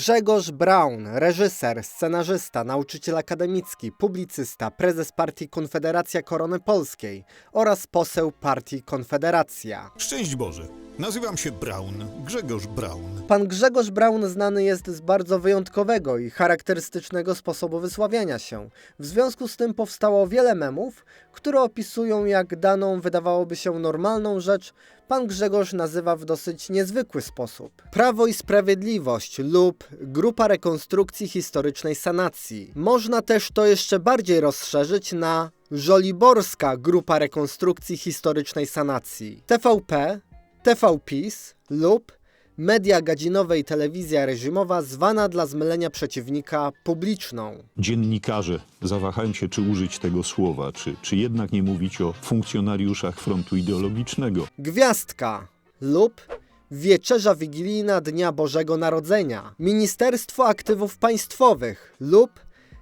Grzegorz Braun, reżyser, scenarzysta, nauczyciel akademicki, publicysta, prezes partii Konfederacja Korony Polskiej oraz poseł partii Konfederacja. Szczęść Boże. Nazywam się Braun, Grzegorz Braun. Pan Grzegorz Braun znany jest z bardzo wyjątkowego i charakterystycznego sposobu wysławiania się. W związku z tym powstało wiele memów, które opisują jak daną wydawałoby się normalną rzecz pan Grzegorz nazywa w dosyć niezwykły sposób. Prawo i Sprawiedliwość lub Grupa Rekonstrukcji Historycznej Sanacji. Można też to jeszcze bardziej rozszerzyć na Żoliborska Grupa Rekonstrukcji Historycznej Sanacji. TVP, TVPiS lub media gadzinowe i telewizja reżimowa zwana dla zmylenia przeciwnika publiczną. Dziennikarze zawahają się, czy użyć tego słowa, czy, czy jednak nie mówić o funkcjonariuszach frontu ideologicznego. Gwiazdka lub Wieczerza Wigilijna Dnia Bożego Narodzenia, Ministerstwo Aktywów Państwowych lub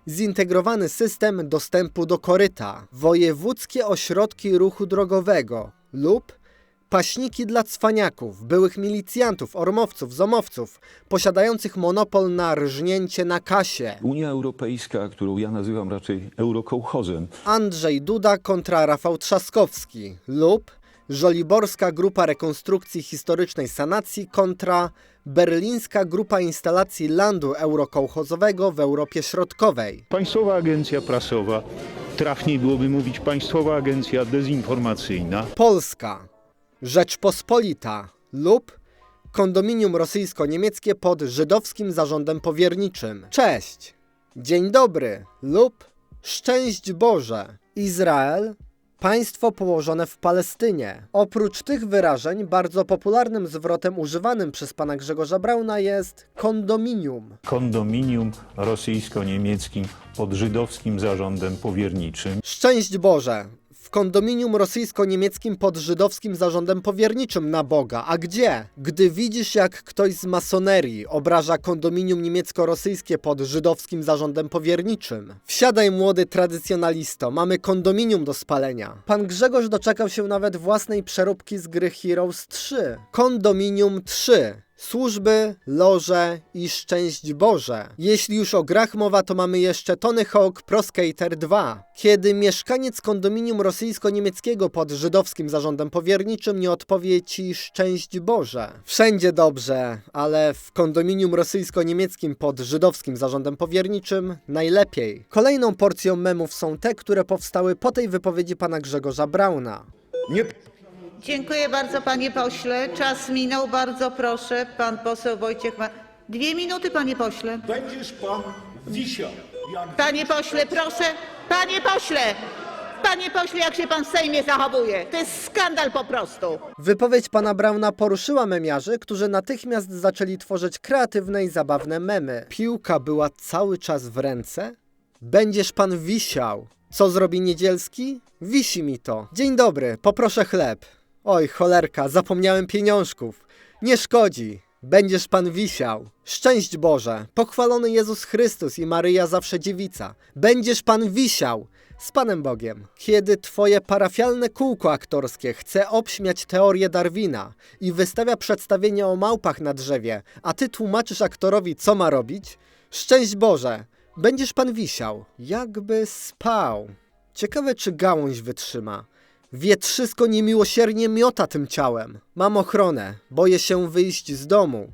Zintegrowany System Dostępu do Koryta, Wojewódzkie Ośrodki Ruchu Drogowego lub Paśniki dla cwaniaków, byłych milicjantów, ormowców, zomowców, posiadających monopol na rżnięcie na kasie. Unia Europejska, którą ja nazywam raczej eurokołchozem, Andrzej Duda kontra Rafał Trzaskowski lub Żoliborska Grupa Rekonstrukcji Historycznej Sanacji kontra Berlińska Grupa Instalacji Landu Eurokołchozowego w Europie Środkowej. Państwowa Agencja Prasowa, trafniej byłoby mówić Państwowa Agencja Dezinformacyjna. Polska, Rzeczpospolita lub kondominium rosyjsko-niemieckie pod żydowskim zarządem powierniczym. Cześć, dzień dobry lub szczęść Boże. Izrael, państwo położone w Palestynie. Oprócz tych wyrażeń, bardzo popularnym zwrotem używanym przez pana Grzegorza Brauna jest kondominium. Kondominium rosyjsko-niemieckim pod żydowskim zarządem powierniczym. Szczęść Boże! W kondominium rosyjsko-niemieckim pod żydowskim zarządem powierniczym na Boga. A gdzie? Gdy widzisz, jak ktoś z masonerii obraża kondominium niemiecko-rosyjskie pod żydowskim zarządem powierniczym. Wsiadaj, młody tradycjonalisto, mamy kondominium do spalenia. Pan Grzegorz doczekał się nawet własnej przeróbki z gry Heroes 3. Kondominium 3. Służby, loże i szczęść Boże. Jeśli już o grach mowa, to mamy jeszcze Tony Hawk Pro Skater 2. Kiedy mieszkaniec kondominium rosyjsko-niemieckiego pod żydowskim zarządem powierniczym nie odpowie ci szczęść Boże. Wszędzie dobrze, ale w kondominium rosyjsko-niemieckim pod żydowskim zarządem powierniczym najlepiej. Kolejną porcją memów są te, które powstały po tej wypowiedzi pana Grzegorza Brauna. Dziękuję bardzo, panie pośle. Czas minął. Bardzo proszę, pan poseł Wojciech ma... Dwie minuty, panie pośle. Będziesz pan wisiał. Jak Panie pośle, proszę. Panie pośle! Panie pośle, jak się pan w Sejmie zachowuje? To jest skandal po prostu. Wypowiedź pana Brauna poruszyła memiarzy, którzy natychmiast zaczęli tworzyć kreatywne i zabawne memy. Piłka była cały czas w ręce? Będziesz pan wisiał. Co zrobi Niedzielski? Wisi mi to. Dzień dobry, poproszę chleb. Oj, cholerka, zapomniałem pieniążków. Nie szkodzi. Będziesz pan wisiał. Szczęść Boże, pochwalony Jezus Chrystus i Maryja zawsze dziewica. Będziesz pan wisiał. Z Panem Bogiem. Kiedy twoje parafialne kółko aktorskie chce obśmiać teorię Darwina i wystawia przedstawienie o małpach na drzewie, a ty tłumaczysz aktorowi, co ma robić, szczęść Boże, będziesz pan wisiał. Jakby spał. Ciekawe, czy gałąź wytrzyma. Wietrzysko niemiłosiernie miota tym ciałem. Mam ochronę, boję się wyjść z domu.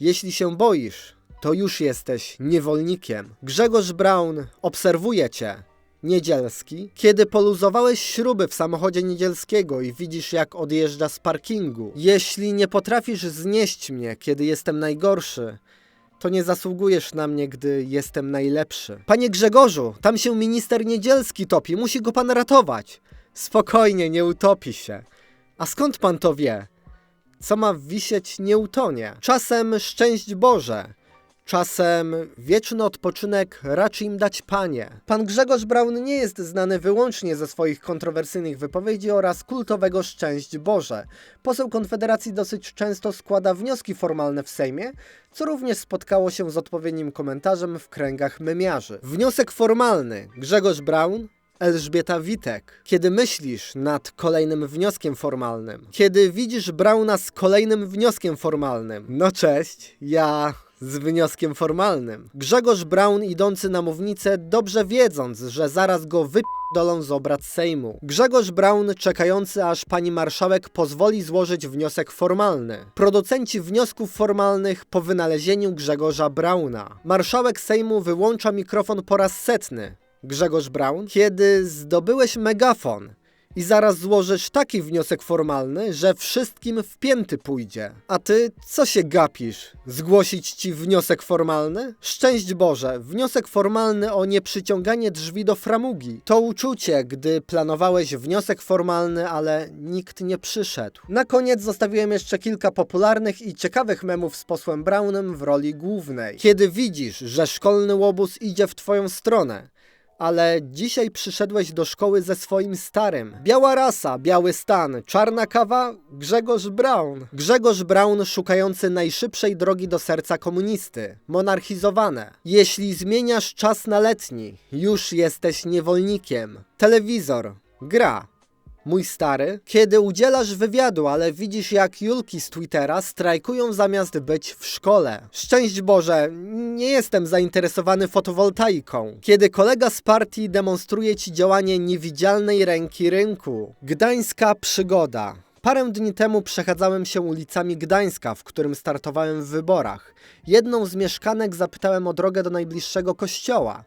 Jeśli się boisz, to już jesteś niewolnikiem. Grzegorz Braun obserwuje cię. Niedzielski, kiedy poluzowałeś śruby w samochodzie Niedzielskiego i widzisz jak odjeżdża z parkingu. Jeśli nie potrafisz znieść mnie, kiedy jestem najgorszy, to nie zasługujesz na mnie, gdy jestem najlepszy. Panie Grzegorzu, tam się minister Niedzielski topi, musi go pan ratować. Spokojnie, nie utopi się. A skąd pan to wie? Co ma wisieć, nie utonie. Czasem szczęść Boże. Czasem wieczny odpoczynek raczy im dać Panie. Pan Grzegorz Braun nie jest znany wyłącznie ze swoich kontrowersyjnych wypowiedzi oraz kultowego szczęść Boże. Poseł Konfederacji dosyć często składa wnioski formalne w Sejmie, co również spotkało się z odpowiednim komentarzem w kręgach memiarzy. Wniosek formalny. Grzegorz Braun, Elżbieta Witek. Kiedy myślisz nad kolejnym wnioskiem formalnym, kiedy widzisz Brauna z kolejnym wnioskiem formalnym, no cześć, ja z wnioskiem formalnym. Grzegorz Braun idący na mównicę, dobrze wiedząc, że zaraz go wyp***dolą z obrad Sejmu. Grzegorz Braun czekający, aż pani marszałek pozwoli złożyć wniosek formalny. Producenci wniosków formalnych po wynalezieniu Grzegorza Brauna. Marszałek Sejmu wyłącza mikrofon po raz setny. Grzegorz Braun, kiedy zdobyłeś megafon i zaraz złożysz taki wniosek formalny, że wszystkim wpięty pójdzie. A ty co się gapisz? Zgłosić ci wniosek formalny? Szczęść Boże, wniosek formalny o nieprzyciąganie drzwi do framugi. To uczucie, gdy planowałeś wniosek formalny, ale nikt nie przyszedł. Na koniec zostawiłem jeszcze kilka popularnych i ciekawych memów z posłem Brownem w roli głównej. Kiedy widzisz, że szkolny łobuz idzie w twoją stronę, ale dzisiaj przyszedłeś do szkoły ze swoim starym. Biała rasa, biały stan, czarna kawa, Grzegorz Braun. Grzegorz Braun szukający najszybszej drogi do serca komunisty. Monarchizowane. Jeśli zmieniasz czas na letni, już jesteś niewolnikiem. Telewizor, gra. Mój stary, kiedy udzielasz wywiadu, ale widzisz jak Julki z Twittera strajkują zamiast być w szkole. Szczęść Boże, nie jestem zainteresowany fotowoltaiką. Kiedy kolega z partii demonstruje ci działanie niewidzialnej ręki rynku. Gdańska przygoda. Parę dni temu przechadzałem się ulicami Gdańska, w którym startowałem w wyborach. Jedną z mieszkanek zapytałem o drogę do najbliższego kościoła.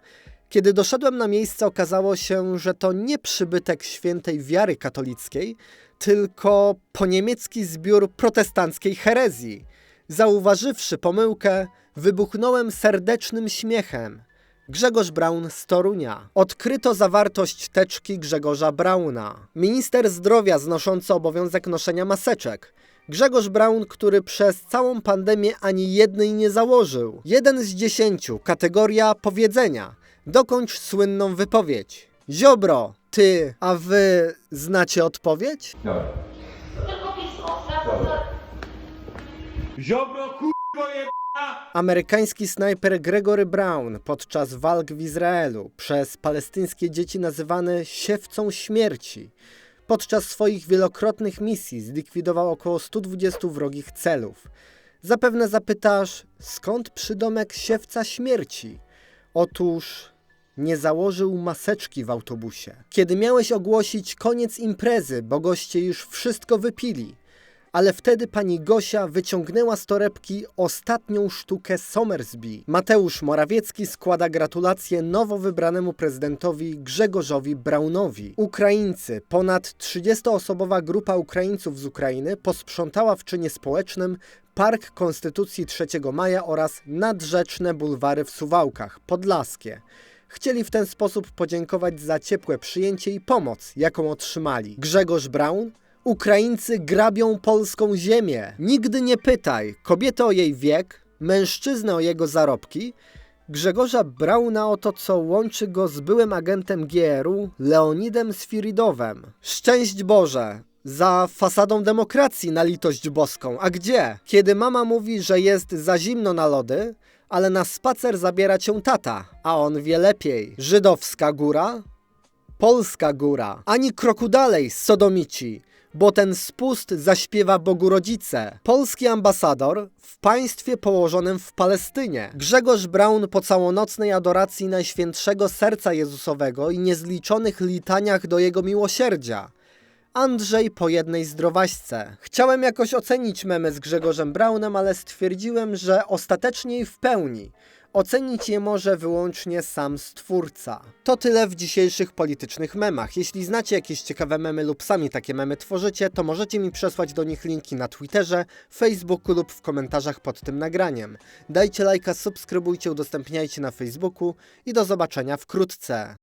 Kiedy doszedłem na miejsce, okazało się, że to nie przybytek świętej wiary katolickiej, tylko poniemiecki zbiór protestanckiej herezji. Zauważywszy pomyłkę, wybuchnąłem serdecznym śmiechem. Grzegorz Braun z Torunia. Odkryto zawartość teczki Grzegorza Brauna. Minister zdrowia znoszący obowiązek noszenia maseczek. Grzegorz Braun, który przez całą pandemię ani jednej nie założył. Jeden z dziesięciu, kategoria powiedzenia. Dokończ słynną wypowiedź. Ziobro, ty, a wy znacie odpowiedź? Ziobro kurwo je... Amerykański snajper Gregory Brown podczas walk w Izraelu przez palestyńskie dzieci nazywany siewcą śmierci. Podczas swoich wielokrotnych misji zlikwidował około 120 wrogich celów. Zapewne zapytasz, skąd przydomek siewca śmierci? Otóż nie założył maseczki w autobusie. Kiedy miałeś ogłosić koniec imprezy, bo goście już wszystko wypili, ale wtedy pani Gosia wyciągnęła z torebki ostatnią sztukę Somersby. Mateusz Morawiecki składa gratulacje nowo wybranemu prezydentowi Grzegorzowi Braunowi. Ukraińcy, ponad 30-osobowa grupa Ukraińców z Ukrainy posprzątała w czynie społecznym Park Konstytucji 3 Maja oraz nadrzeczne bulwary w Suwałkach, Podlaskie. Chcieli w ten sposób podziękować za ciepłe przyjęcie i pomoc, jaką otrzymali. Grzegorz Braun? Ukraińcy grabią polską ziemię. Nigdy nie pytaj kobiety o jej wiek, mężczyznę o jego zarobki, Grzegorza Brauna o to, co łączy go z byłym agentem GRU Leonidem Sfiridowem. Szczęść Boże! Za fasadą demokracji na litość boską. A gdzie? Kiedy mama mówi, że jest za zimno na lody, ale na spacer zabiera cię tata, a on wie lepiej. Żydowska góra? Polska góra. Ani kroku dalej, sodomici, bo ten spust zaśpiewa Bogu rodzice. Polski ambasador w państwie położonym w Palestynie. Grzegorz Braun po całonocnej adoracji Najświętszego Serca Jezusowego i niezliczonych litaniach do Jego miłosierdzia. Andrzej po jednej zdrowaśce. Chciałem jakoś ocenić memy z Grzegorzem Braunem, ale stwierdziłem, że ostatecznie i w pełni ocenić je może wyłącznie sam stwórca. To tyle w dzisiejszych politycznych memach. Jeśli znacie jakieś ciekawe memy lub sami takie memy tworzycie, to możecie mi przesłać do nich linki na Twitterze, Facebooku lub w komentarzach pod tym nagraniem. Dajcie lajka, subskrybujcie, udostępniajcie na Facebooku i do zobaczenia wkrótce.